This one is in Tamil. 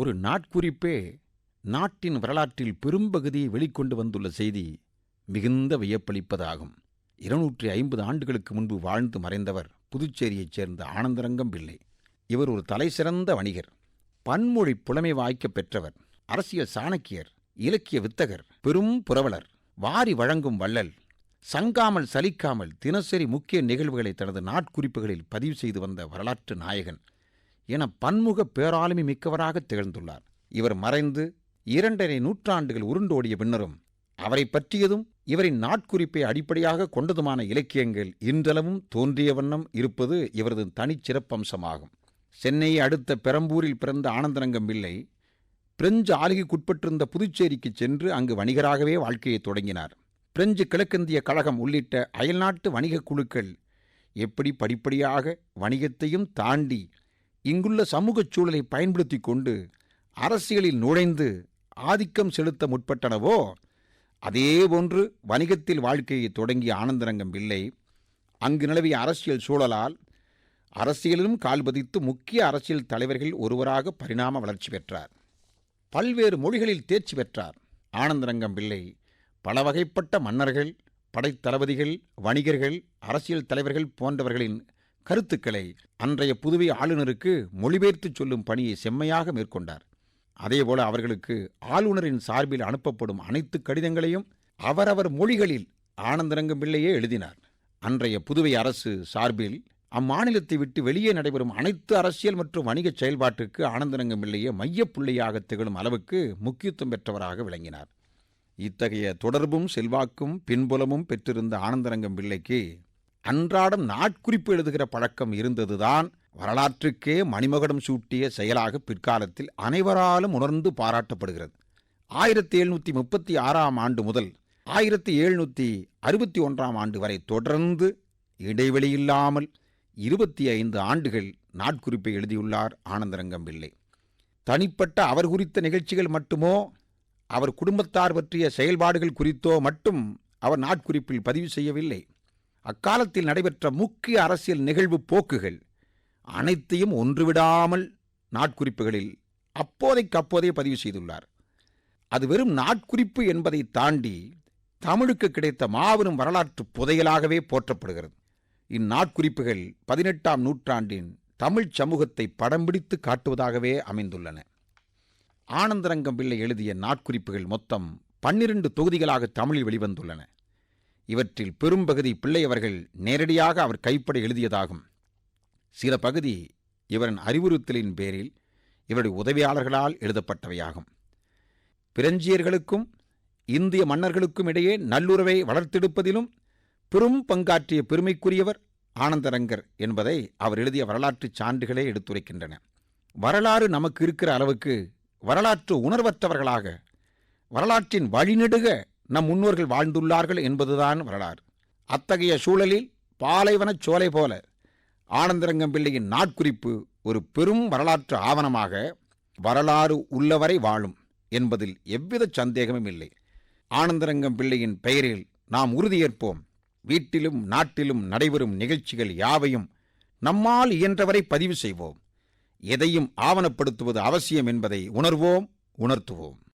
ஒரு நாட்குறிப்பே நாட்டின் வரலாற்றில் பெரும்பகுதியை வெளிக்கொண்டு வந்துள்ள செய்தி மிகுந்த வியப்பளிப்பதாகும். இருநூற்றி ஐம்பது ஆண்டுகளுக்கு முன்பு வாழ்ந்து மறைந்தவர் புதுச்சேரியைச் சேர்ந்த ஆனந்தரங்கம் பிள்ளை. இவர் ஒரு தலைசிறந்த வணிகர். பன்மொழி புலமை வாய்க்கப் பெற்றவர். அரசியல் சாணக்கியர் இலக்கிய வித்தகர் பெரும் புரவலர் வாரி வழங்கும் வள்ளல் சங்காமல் சலிக்காமல் தினசரி முக்கிய நிகழ்வுகளை தனது நாட்குறிப்புகளில் பதிவு செய்து வந்த வரலாற்று நாயகன். என பன்முக பேராளுமை மிக்கவராக திகழ்ந்துள்ளார். இவர் மறைந்து இரண்டரை நூற்றாண்டுகள் உருண்டோடிய பின்னரும் அவரை பற்றியதும் இவரின் நாட்குறிப்பை அடிப்படையாக கொண்டதுமான இலக்கியங்கள் இன்றளவும் தோன்றிய வண்ணம் இருப்பது இவரது தனிச்சிறப்பம்சமாகும் சென்னையை அடுத்த பெரம்பூரில் பிறந்த ஆனந்தரங்கம் பிள்ளை பிரெஞ்சு ஆளுகைக்குட்பட்டிருந்த புதுச்சேரிக்கு சென்று அங்கு வணிகராகவே வாழ்க்கையை தொடங்கினார். பிரெஞ்சு கிழக்கிந்திய கழகம் உள்ளிட்ட அயல்நாட்டு வணிகக் குழுக்கள் எப்படி படிப்படியாக வணிகத்தையும் தாண்டி இங்குள்ள சமூகச் சூழலை பயன்படுத்தி கொண்டு அரசியலில் நுழைந்து ஆதிக்கம் செலுத்த முற்பட்டனவோ அதேபோன்று வணிகத்தில் வாழ்க்கையை தொடங்கிய ஆனந்தரங்கம் பிள்ளை அங்கு நிலவிய அரசியல் சூழலால் அரசியலிலும் கால்பதித்து முக்கிய அரசியல் தலைவர்கள் ஒருவராக பரிணாம வளர்ச்சி பெற்றார். பல்வேறு மொழிகளில் தேர்ச்சி பெற்றார். ஆனந்தரங்கம் பிள்ளை பல வகைப்பட்ட மன்னர்கள் படைத்தளபதிகள் வணிகர்கள் அரசியல் தலைவர்கள் போன்றவர்களின் கருத்துக்களை அன்றைய புதுவை ஆளுநருக்கு மொழிபெயர்த்துச் சொல்லும் பணியை செம்மையாக மேற்கொண்டார். அதேபோல அவர்களுக்கு ஆளுநரின் சார்பில் அனுப்பப்படும் அனைத்து கடிதங்களையும் அவரவர் மொழிகளில் ஆனந்தரங்கம் பிள்ளையே எழுதினார். அன்றைய புதுவை அரசு சார்பில் அம்மாநிலத்தை விட்டு வெளியே நடைபெறும் அனைத்து அரசியல் மற்றும் வணிகச் செயல்பாட்டுக்கு ஆனந்தரங்கம் பிள்ளையே மையப்புள்ளியாக திகழும் அளவுக்கு முக்கியத்துவம் பெற்றவராக விளங்கினார். இத்தகைய தொடர்பும் செல்வாக்கும் பின்புலமும் பெற்றிருந்த ஆனந்தரங்கம் பிள்ளைக்கு அன்றாடம் நாட்குறிப்பு எழுதுகிற பழக்கம் இருந்ததுதான். வரலாற்றுக்கே மணிமகுடம் சூட்டிய செயலாக பிற்காலத்தில் அனைவராலும் உணர்ந்து பாராட்டப்படுகிறது. ஆயிரத்தி எழுநூற்றி முப்பத்தி ஆறாம் ஆண்டு முதல் ஆயிரத்தி எழுநூற்றி அறுபத்தி ஒன்றாம் ஆண்டு வரை தொடர்ந்து இடைவெளியில்லாமல் இருபத்தி ஐந்து ஆண்டுகள் நாட்குறிப்பை எழுதியுள்ளார் ஆனந்தரங்கம் பிள்ளை தனிப்பட்ட அவர் குறித்த நிகழ்ச்சிகள் மட்டுமோ அவர் குடும்பத்தார் பற்றிய செயல்பாடுகள் குறித்தோ மட்டும் அவர் நாட்குறிப்பில் பதிவு செய்யவில்லை. அக்காலத்தில் நடைபெற்ற முக்கிய அரசியல் நிகழ்வு போக்குகள் அனைத்தையும் ஒன்றுவிடாமல் நாட்குறிப்புகளில் அப்போதைக்கு அப்போதே பதிவு செய்துள்ளார். அது வெறும் நாட்குறிப்பு என்பதை தாண்டி தமிழுக்கு கிடைத்த மாபெரும் வரலாற்று புதையலாகவே போற்றப்படுகிறது. இந்நாட்குறிப்புகள் பதினெட்டாம் நூற்றாண்டின் தமிழ்ச் சமூகத்தை படம் பிடித்து காட்டுவதாகவே அமைந்துள்ளன. ஆனந்தரங்கம் பிள்ளை எழுதிய நாட்குறிப்புகள் மொத்தம் பன்னிரண்டு தொகுதிகளாக தமிழில் வெளிவந்துள்ளன. இவற்றில் பெரும்பகுதி பிள்ளை அவர்கள் நேரடியாக அவர் கைப்பட எழுதியதாகும். சில பகுதி இவரின் அறிவுறுத்தலின் பேரில் இவருடைய உதவியாளர்களால் எழுதப்பட்டவையாகும். பிரெஞ்சியர்களுக்கும் இந்திய மன்னர்களுக்கும் இடையே நல்லுறவை வளர்த்தெடுப்பதிலும் பெரும் பங்காற்றிய பெருமைக்குரியவர் ஆனந்தரங்கர் என்பதை அவர் எழுதிய வரலாற்றுச் சான்றுகளே எடுத்துரைக்கின்றன. வரலாறு நமக்கு இருக்கிற அளவுக்கு வரலாற்று உணர்வற்றவர்களாக வரலாற்றின் வழிநெடுக நம் முன்னோர்கள் வாழ்ந்துள்ளார்கள் என்பதுதான் வரலாறு. அத்தகைய சூழலில் பாலைவனச் சோலை போல ஆனந்தரங்கம் பிள்ளையின் நாட்குறிப்பு ஒரு பெரும் வரலாற்று ஆவணமாக வரலாறு உள்ளவரை வாழும் என்பதில் எவ்வித சந்தேகமும் இல்லை. ஆனந்தரங்கம் பிள்ளையின் பெயரில் நாம் உறுதியேற்போம். வீட்டிலும் நாட்டிலும் நடைபெறும் நிகழ்ச்சிகள் யாவையும் நம்மால் இயன்றவரை பதிவு செய்வோம். எதையும் ஆவணப்படுத்துவது அவசியம் என்பதை உணர்வோம் உணர்த்துவோம்.